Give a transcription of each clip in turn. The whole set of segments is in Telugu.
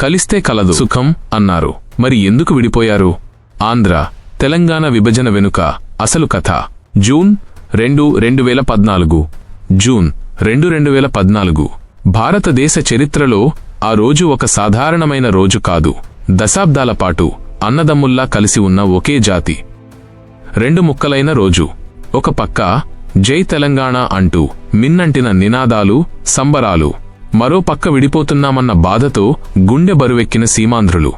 కలిస్తే కలదు. సుఖం అన్నారు. మరి ఎందుకు విడిపోయారు? ఆంధ్ర తెలంగాణ విభజన వెనుక అసలు కథ. జూన్ రెండు రెండు వేల పద్నాలుగు. జూన్ రెండు రెండు వేల పద్నాలుగు. భారతదేశ చరిత్రలో ఆ రోజు ఒక సాధారణమైన రోజు కాదు. దశాబ్దాల పాటు అన్నదమ్ముల్లా కలిసి ఉన్న ఒకే జాతి. రెండు ముక్కలైన రోజు. ఒక పక్క జై తెలంగాణ అంటూ మిన్నంటిన నినాదాలు సంబరాలు. మరో పక్క విడిపోతున్నామన్న బాధతో గుండె బరువెక్కిన సీమాంధ్రులు.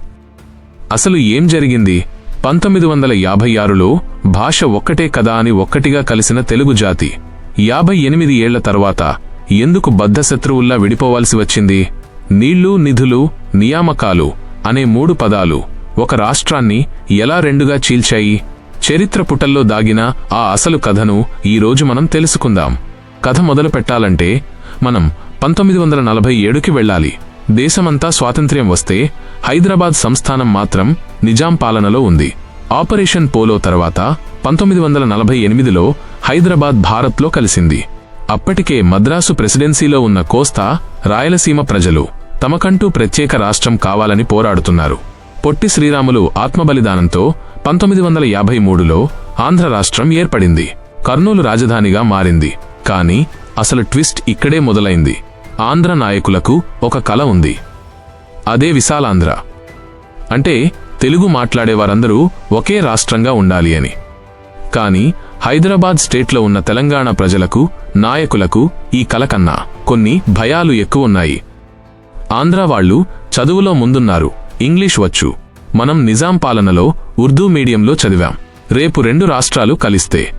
అసలు ఏం జరిగింది? పంతొమ్మిది వందల యాభై ఆరులో భాష ఒక్కటే కదా అని ఒక్కటిగా కలిసిన తెలుగు జాతి. యాభై ఎనిమిది ఏళ్ళ తర్వాత ఎందుకు బద్ధశత్రువుల్లా విడిపోవాల్సి వచ్చింది? నీళ్ళు నిధులు నియామకాలు అనే మూడు పదాలు ఒక రాష్ట్రాన్ని ఎలా రెండుగా చీల్చాయి? చరిత్ర పుటల్లో దాగిన ఆ అసలు కథను ఈరోజు మనం తెలుసుకుందాం. కథ మొదలు పెట్టాలంటే మనం పంతొమ్మిది వందల నలభై ఏడుకి వెళ్ళాలి. దేశమంతా స్వాతంత్ర్యం వస్తే హైదరాబాద్ సంస్థానం మాత్రం నిజాం పాలనలో ఉంది. ఆపరేషన్ పోలో తర్వాత పంతొమ్మిది వందల నలభై ఎనిమిదిలో హైదరాబాద్ భారత్లో కలిసింది. అప్పటికే మద్రాసు ప్రెసిడెన్సీలో ఉన్న కోస్తా రాయలసీమ ప్రజలు తమకంటూ ప్రత్యేక రాష్ట్రం కావాలని పోరాడుతున్నారు. పొట్టి శ్రీరాములు ఆత్మబలిదానంతో పంతొమ్మిది వందల యాభై మూడులో ఆంధ్ర రాష్ట్రం ఏర్పడింది. కర్నూలు రాజధానిగా మారింది. కాని అసలు ట్విస్ట్ ఇక్కడే మొదలైంది. ఆంధ్ర నాయకులకు ఒక కల ఉంది. అదే విశాలాంధ్ర. అంటే తెలుగు మాట్లాడేవారందరూ ఒకే రాష్ట్రంగా ఉండాలి అని. కానీ హైదరాబాద్ స్టేట్లో ఉన్న తెలంగాణ ప్రజలకు నాయకులకు ఈ కల కన్నా కొన్ని భయాలు ఎక్కువున్నాయి. ఆంధ్ర వాళ్ళు చదువులో ముందున్నారు ఇంగ్లీష్ వచ్చు. మనం నిజాం పాలనలో ఉర్దూ మీడియంలో చదివాం. రేపు రెండు రాష్ట్రాలు కలిస్తే.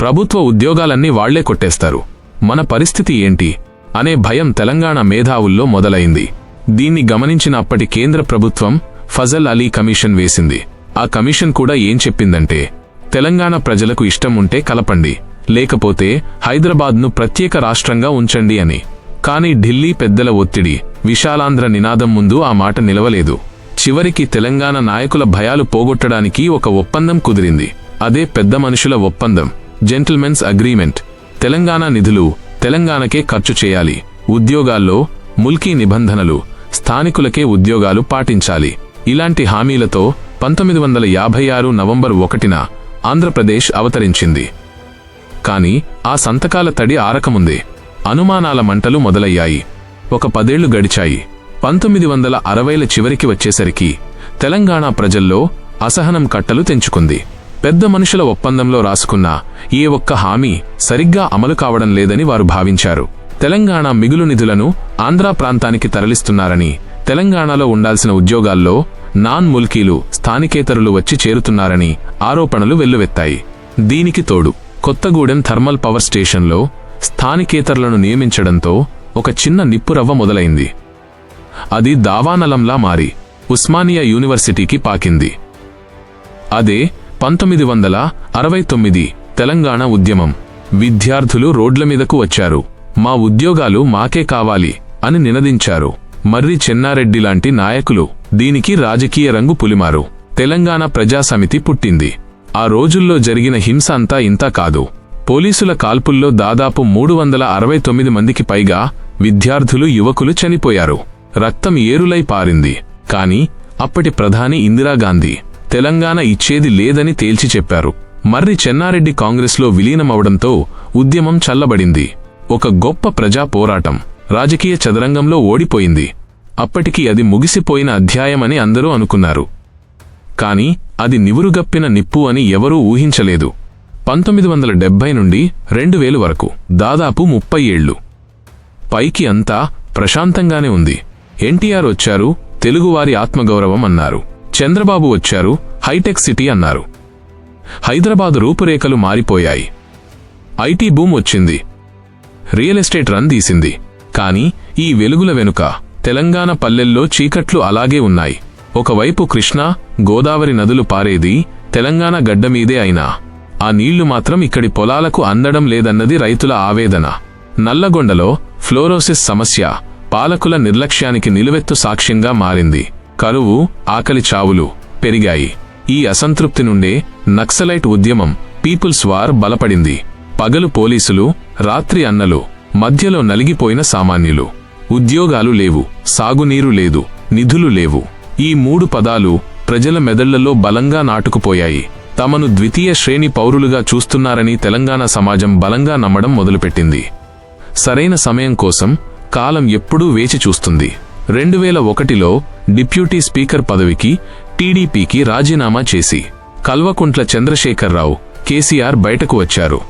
ప్రభుత్వ ఉద్యోగాలన్నీ వాళ్ళే కొట్టేస్తారు. మన పరిస్థితి ఏంటి? అనే భయం తెలంగాణ మేధావుల్లో మొదలైంది. దీన్ని గమనించిన అప్పటి కేంద్ర ప్రభుత్వం ఫజల్ అలీ కమిషన్ వేసింది. ఆ కమిషన్ కూడా ఏం చెప్పిందంటే తెలంగాణ ప్రజలకు ఇష్టం ఉంటే కలపండి లేకపోతే హైదరాబాద్ను ప్రత్యేక రాష్ట్రంగా ఉంచండి అని. కానీ ఢిల్లీ పెద్దల ఒత్తిడి విశాలాంధ్ర నినాదం ముందు ఆ మాట నిలవలేదు. చివరికి తెలంగాణ నాయకుల భయాలు పోగొట్టడానికి ఒక ఒప్పందం కుదిరింది. అదే పెద్ద మనుషుల ఒప్పందం జెంటిల్మెన్స్ అగ్రీమెంట్ తెలంగాణ నిధులు తెలంగాణకే ఖర్చు చేయాలి. ఉద్యోగాల్లో ముల్కీ నిబంధనలు స్థానికులకే ఉద్యోగాలు పాటించాలి. ఇలాంటి హామీలతో పంతొమ్మిది వందల యాభై ఆరు నవంబర్ ఒకటిన ఆంధ్రప్రదేశ్ అవతరించింది. కాని ఆ సంతకాల తడి ఆరకముందే అనుమానాల మంటలు మొదలయ్యాయి. ఒక పదేళ్ళు గడిచాయి. పంతొమ్మిది వందల అరవైల చివరికి వచ్చేసరికి తెలంగాణ ప్రజల్లో అసహనం కట్టలు తెంచుకుంది. పెద్ద మనుషుల ఒప్పందంలో రాసుకున్న ఏ ఒక్క హామీ సరిగ్గా అమలు కావడం లేదని వారు భావించారు. తెలంగాణ మిగులు నిధులను ఆంధ్రా ప్రాంతానికి తరలిస్తున్నారని తెలంగాణలో ఉండాల్సిన ఉద్యోగాల్లో నాన్ ముల్కీలు స్థానికేతరులు వచ్చి చేరుతున్నారని ఆరోపణలు వెల్లువెత్తాయి. దీనికి తోడు కొత్తగూడెం థర్మల్ పవర్ స్టేషన్లో స్థానికేతరులను నియమించడంతో ఒక చిన్న నిప్పురవ్వ మొదలైంది. అది దావానలంలా మారి ఉస్మానియా యూనివర్సిటీకి పాకింది. అదే పంతొమ్మిది వందల అరవై తొమ్మిది తెలంగాణ ఉద్యమం. విద్యార్థులు రోడ్ల మీదకు వచ్చారు. మా ఉద్యోగాలు మాకే కావాలి అని నినదించారు. మర్రి చెన్నారెడ్డి లాంటి నాయకులు దీనికి రాజకీయ రంగు పులిమారు. తెలంగాణ ప్రజాసమితి పుట్టింది. ఆ రోజుల్లో జరిగిన హింస అంతా ఇంతా కాదు. పోలీసుల కాల్పుల్లో దాదాపు మూడు వందల అరవై తొమ్మిది మందికి పైగా విద్యార్థులు యువకులు చనిపోయారు. రక్తం ఏరులై పారింది. కాని అప్పటి ప్రధాని ఇందిరాగాంధీ తెలంగాణ ఇచ్చేది లేదని తేల్చి చెప్పారు. మర్రి చెన్నారెడ్డి కాంగ్రెస్లో విలీనమవడంతో ఉద్యమం చల్లబడింది. ఒక గొప్ప ప్రజా పోరాటం. రాజకీయ చదరంగంలో ఓడిపోయింది. అప్పటికి అది ముగిసిపోయిన అధ్యాయమని అందరూ అనుకున్నారు. కాని అది నివురుగప్పిన నిప్పు అని ఎవరూ ఊహించలేదు. పంతొమ్మిది వందల డెబ్బై నుండి రెండు వేలు వరకు దాదాపు ముప్పై ఏళ్ళు పైకి అంతా ప్రశాంతంగానే ఉంది. ఎన్టీఆర్ వచ్చారు తెలుగువారి ఆత్మగౌరవం అన్నారు. చంద్రబాబు వచ్చారు హైటెక్ సిటీ అన్నారు. హైదరాబాద్ రూపురేఖలు మారిపోయాయి. ఐటీ బూమ్ వచ్చింది. రియల్ ఎస్టేట్ రన్ తీసింది. కానీ ఈ వెలుగుల వెనుక తెలంగాణ పల్లెల్లో చీకట్లు అలాగే ఉన్నాయి. ఒకవైపు కృష్ణా గోదావరి నదులు పారేది తెలంగాణ గడ్డమీదే అయినా. ఆ నీళ్ళు మాత్రం ఇక్కడి పొలాలకు అందడం లేదన్నది రైతుల ఆవేదన. నల్లగొండలో ఫ్లోరోసిస్ సమస్య పాలకుల నిర్లక్ష్యానికి నిలువెత్తు సాక్ష్యంగా మారింది. కరువు ఆకలి చావులు పెరిగాయి. ఈ అసంతృప్తి నుండే నక్సలైట్ ఉద్యమం పీపుల్స్ వార్ బలపడింది. పగలు పోలీసులు రాత్రి అన్నలు మధ్యలో నలిగిపోయిన సామాన్యులు. ఉద్యోగాలు లేవు సాగునీరు లేదు నిధులు లేవు. ఈ మూడు పదాలు ప్రజల మెదళ్ళలో బలంగా నాటుకుపోయాయి. తమను ద్వితీయ శ్రేణి పౌరులుగా చూస్తున్నారని తెలంగాణ సమాజం బలంగా నమ్మడం మొదలుపెట్టింది. సరైన సమయం కోసం కాలం ఎప్పుడూ వేచి చూస్తుంది. రెండు వేల ఒకటిలో డిప్యూటీ స్పీకర్ పదవికి టీడీపీకి రాజీనామా చేసి కల్వకుంట్ల చంద్రశేఖరరావు కేసీఆర్ బయటకు వచ్చారు.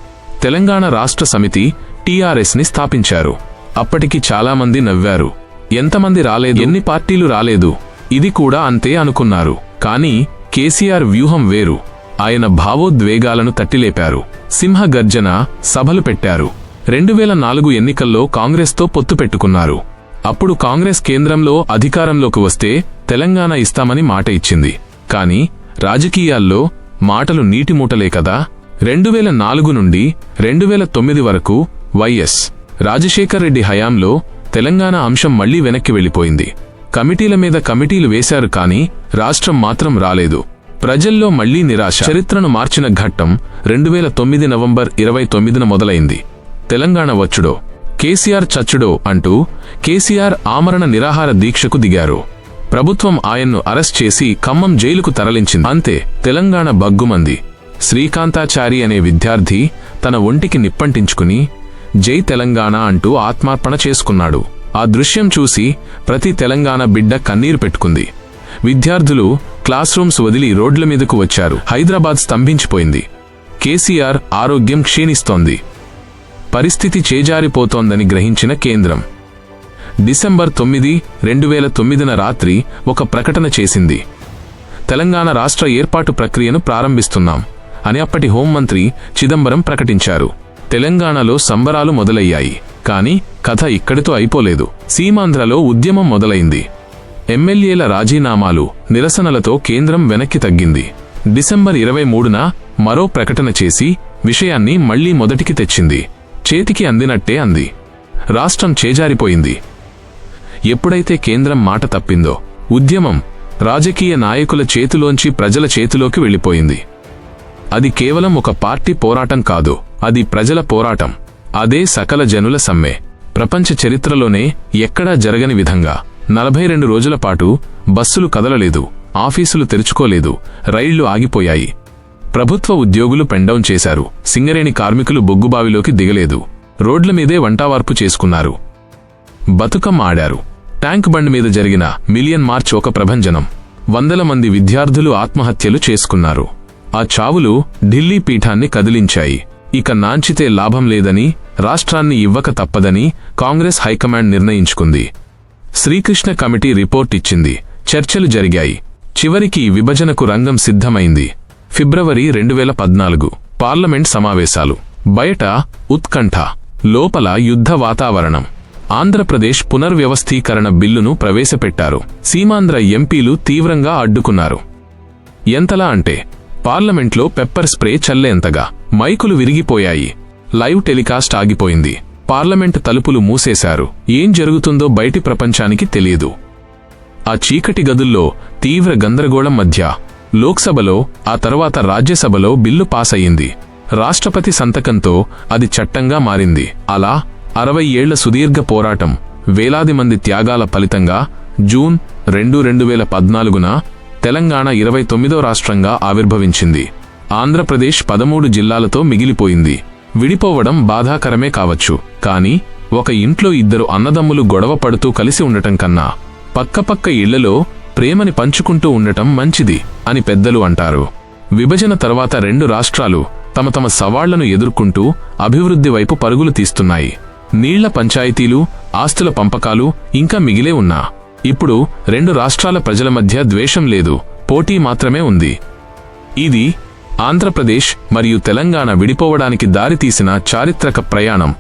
తెలంగాణ రాష్ట్ర సమితి టీఆర్ఎస్ని స్థాపించారు. అప్పటికి చాలామంది నవ్వారు. ఎంతమంది రాలేదు? ఎన్ని పార్టీలు రాలేదు? ఇది కూడా అంతే అనుకున్నారు. కానీ కేసీఆర్ వ్యూహం వేరు. ఆయన భావోద్వేగాలను తట్టిలేపారు. సింహగర్జన సభలు పెట్టారు. రెండు వేల నాలుగు ఎన్నికల్లో కాంగ్రెస్తో పొత్తు పెట్టుకున్నారు. అప్పుడు కాంగ్రెస్ కేంద్రంలో అధికారంలోకి వస్తే తెలంగాణ ఇస్తామని మాట ఇచ్చింది. కాని రాజకీయాల్లో మాటలు నీటిమూటలే కదా. రెండు వేల నాలుగు నుండి రెండు వేల తొమ్మిది వరకు వైఎస్ రాజశేఖర్ రెడ్డి హయాంలో తెలంగాణ అంశం మళ్ళీ వెనక్కి వెళ్ళిపోయింది కమిటీల మీద కమిటీలు వేశారు కాని రాష్ట్రం మాత్రం రాలేదు. ప్రజల్లో మళ్ళీ నిరాశ. చరిత్రను మార్చిన ఘట్టం రెండు వేల తొమ్మిది నవంబర్ ఇరవై తొమ్మిదిన మొదలైంది. తెలంగాణ వచ్చుడో? కేసీఆర్ చచ్చుడో అంటూ కేసీఆర్ ఆమరణ నిరాహార దీక్షకు దిగారు. ప్రభుత్వం ఆయన్ను అరెస్ట్ చేసి ఖమ్మం జైలుకు తరలించింది. అంతే తెలంగాణ బగ్గుమంది. శ్రీకాంతాచారి అనే విద్యార్థి తన ఒంటికి నిప్పంటించుకుని జై తెలంగాణ అంటూ ఆత్మార్పణ చేసుకున్నాడు. ఆ దృశ్యం చూసి ప్రతి తెలంగాణ బిడ్డ కన్నీరు పెట్టుకుంది. విద్యార్థులు క్లాస్ రూమ్స్ వదిలి రోడ్ల మీదకు వచ్చారు. హైదరాబాద్ స్తంభించిపోయింది. కేసీఆర్ ఆరోగ్యం క్షీణిస్తోంది. పరిస్థితి చేజారిపోతోందని గ్రహించిన కేంద్రం. డిసెంబర్ తొమ్మిది రెండు వేల తొమ్మిదిన రాత్రి ఒక ప్రకటన చేసింది. తెలంగాణ రాష్ట్ర ఏర్పాటు ప్రక్రియను ప్రారంభిస్తున్నాం అని అప్పటి హోంమంత్రి చిదంబరం ప్రకటించారు. తెలంగాణలో సంబరాలు మొదలయ్యాయి కానీ కథ ఇక్కడితో అయిపోలేదు. సీమాంధ్రలో ఉద్యమం మొదలైంది. ఎమ్మెల్యేల రాజీనామాలు నిరసనలతో కేంద్రం వెనక్కి తగ్గింది. డిసెంబర్ ఇరవై మూడున మరో ప్రకటన చేసి విషయాన్ని మళ్ళీ మొదటికి తెచ్చింది. చేతికి అందినట్టే అంది. రాష్ట్రం చేజారిపోయింది. ఎప్పుడైతే కేంద్రం మాట తప్పిందో ఉద్యమం రాజకీయ నాయకుల చేతిలోంచి ప్రజల చేతిలోకి వెళ్ళిపోయింది. అది కేవలం ఒక పార్టీ పోరాటం కాదు అది ప్రజల పోరాటం. అదే సకల జనుల సమ్మె. ప్రపంచ చరిత్రలోనే ఎక్కడా జరగని విధంగా. నలభై రెండు రోజుల పాటు బస్సులు కదలలేదు ఆఫీసులు తెరుచుకోలేదు రైళ్ళు ఆగిపోయాయి. ప్రభుత్వ ఉద్యోగులు పెండౌన్ చేశారు. సింగరేణి కార్మికులు బొగ్గుబావిలోకి దిగలేదు. రోడ్ల మీదే వంటావార్పు చేసుకున్నారు. బతుకమ్మ ఆడారు. ట్యాంక్ బండ్ మీద జరిగిన మిలియన్ మార్చ్ ఒక ప్రభంజనం. వందల మంది విద్యార్థులు ఆత్మహత్యలు చేసుకున్నారు. ఆ చావులు ఢిల్లీ పీఠాన్ని కదిలించాయి. ఇక నాంచితే లాభం లేదని రాష్ట్రాన్ని ఇవ్వక తప్పదని కాంగ్రెస్ హైకమాండ్ నిర్ణయించుకుంది. శ్రీకృష్ణ కమిటీ రిపోర్ట్ ఇచ్చింది. చర్చలు జరిగాయి. చివరికి విభజనకు రంగం సిద్ధమైంది. ఫిబ్రవరి రెండు వేల పద్నాలుగు పార్లమెంట్ సమావేశాలు. బయట ఉత్కంఠ లోపల యుద్ధ వాతావరణం. ఆంధ్రప్రదేశ్ పునర్వ్యవస్థీకరణ బిల్లును ప్రవేశపెట్టారు. సీమాంధ్ర ఎంపీలు తీవ్రంగా అడ్డుకున్నారు. ఎంతలా అంటే పార్లమెంట్లో పెప్పర్ స్ప్రే చల్లేంతగా మైకులు విరిగిపోయాయి. లైవ్ టెలికాస్ట్ ఆగిపోయింది. పార్లమెంట్ తలుపులు మూసేశారు. ఏం జరుగుతుందో బయటి ప్రపంచానికి తెలియదు. ఆ చీకటి గదుల్లో తీవ్ర గందరగోళం మధ్య లోక్సభలో ఆ తర్వాత రాజ్యసభలో బిల్లు పాస్ అయ్యింది రాష్ట్రపతి సంతకంతో అది చట్టంగా మారింది. అలా అరవై ఏళ్ళ సుదీర్ఘ పోరాటం వేలాది మంది త్యాగాల ఫలితంగా జూన్ రెండు రెండు వేల పద్నాలుగున తెలంగాణ ఇరవై తొమ్మిదో రాష్ట్రంగా ఆవిర్భవించింది. ఆంధ్రప్రదేశ్ పదమూడు జిల్లాలతో మిగిలిపోయింది. విడిపోవడం బాధాకరమే కావచ్చు. కాని ఒక ఇంట్లో ఇద్దరు అన్నదమ్ములు గొడవ పడుతూ కలిసి ఉండటం కన్నా పక్కపక్క ఇళ్ళలో ప్రేమని పంచుకుంటూ ఉండటం మంచిది అని పెద్దలు అంటారు. విభజన తర్వాత రెండు రాష్ట్రాలు తమ తమ సవాళ్ళను ఎదుర్కొంటూ అభివృద్ధి వైపు పరుగులు తీస్తున్నాయి. నీళ్ళ పంచాయతీలు ఆస్తుల పంపకాలు ఇంకా మిగిలే ఉన్నా ఇప్పుడు రెండు రాష్ట్రాల ప్రజల మధ్య ద్వేషం లేదు పోటీ మాత్రమే ఉంది. ఇది ఆంధ్రప్రదేశ్ మరియు తెలంగాణ విడిపోవడానికి దారితీసిన చారిత్రక ప్రయాణం.